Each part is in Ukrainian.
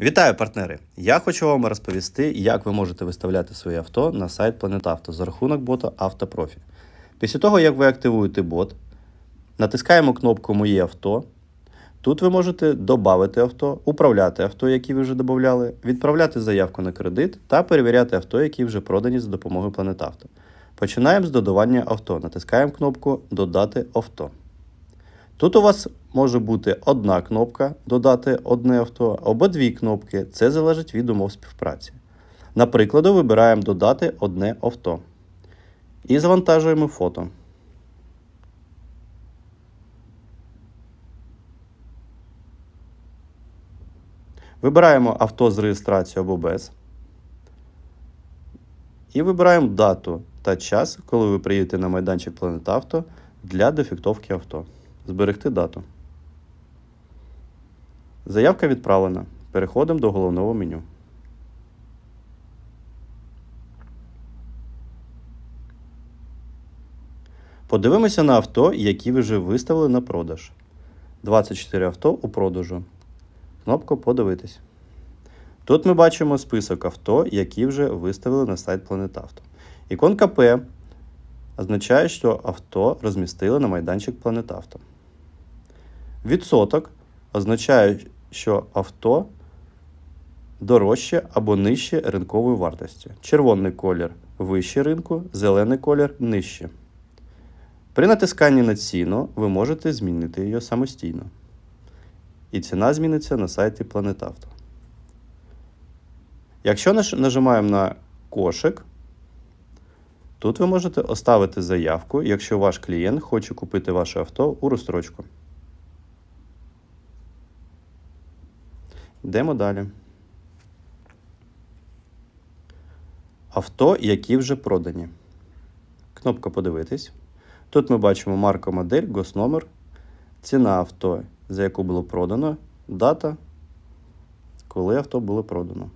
Вітаю, партнери! Я хочу вам розповісти, як ви можете виставляти своє авто на сайт Планетавто за рахунок бота Автопрофі. Після того, як ви активуєте бот, натискаємо кнопку Моє авто. Тут ви можете додати авто, управляти авто, які ви вже додавали, відправляти заявку на кредит та перевіряти авто, які вже продані за допомогою Планетавто. Починаємо з додавання авто. Натискаємо кнопку Додати авто. Тут у вас може бути одна кнопка додати одне авто, або дві кнопки. Це залежить від умов співпраці. Наприклад, вибираємо додати одне авто. І завантажуємо фото. Вибираємо авто з реєстрацією або без. І вибираємо дату та час, коли ви приїдете на майданчик Планетавто для дефектовки авто. Зберегти дату. Заявка відправлена. Переходимо до головного меню. Подивимося на авто, які ви вже виставили на продаж. 24 авто у продажу. Кнопку Подивитись. Тут ми бачимо список авто, які вже виставили на сайт Планетавто. Іконка П означає, що авто розмістили на майданчик Планетавто. Відсоток означає, що авто дорожче або нижче ринкової вартості. Червоний колір вище ринку, зелений колір нижче. При натисканні на ціну ви можете змінити її самостійно. І ціна зміниться на сайті Планетавто. Якщо нажимаємо на кошик, Тут ви можете оставити заявку, якщо ваш клієнт хоче купити ваше авто у розстрочку. Йдемо далі. Авто, які вже продані. Кнопка Подивитись. Тут ми бачимо марка модель, госномер, ціна авто, за яку було продано, дата, коли авто було продано.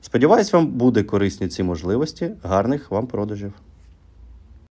Сподіваюсь, вам буде корисні ці можливості. Гарних вам продажів!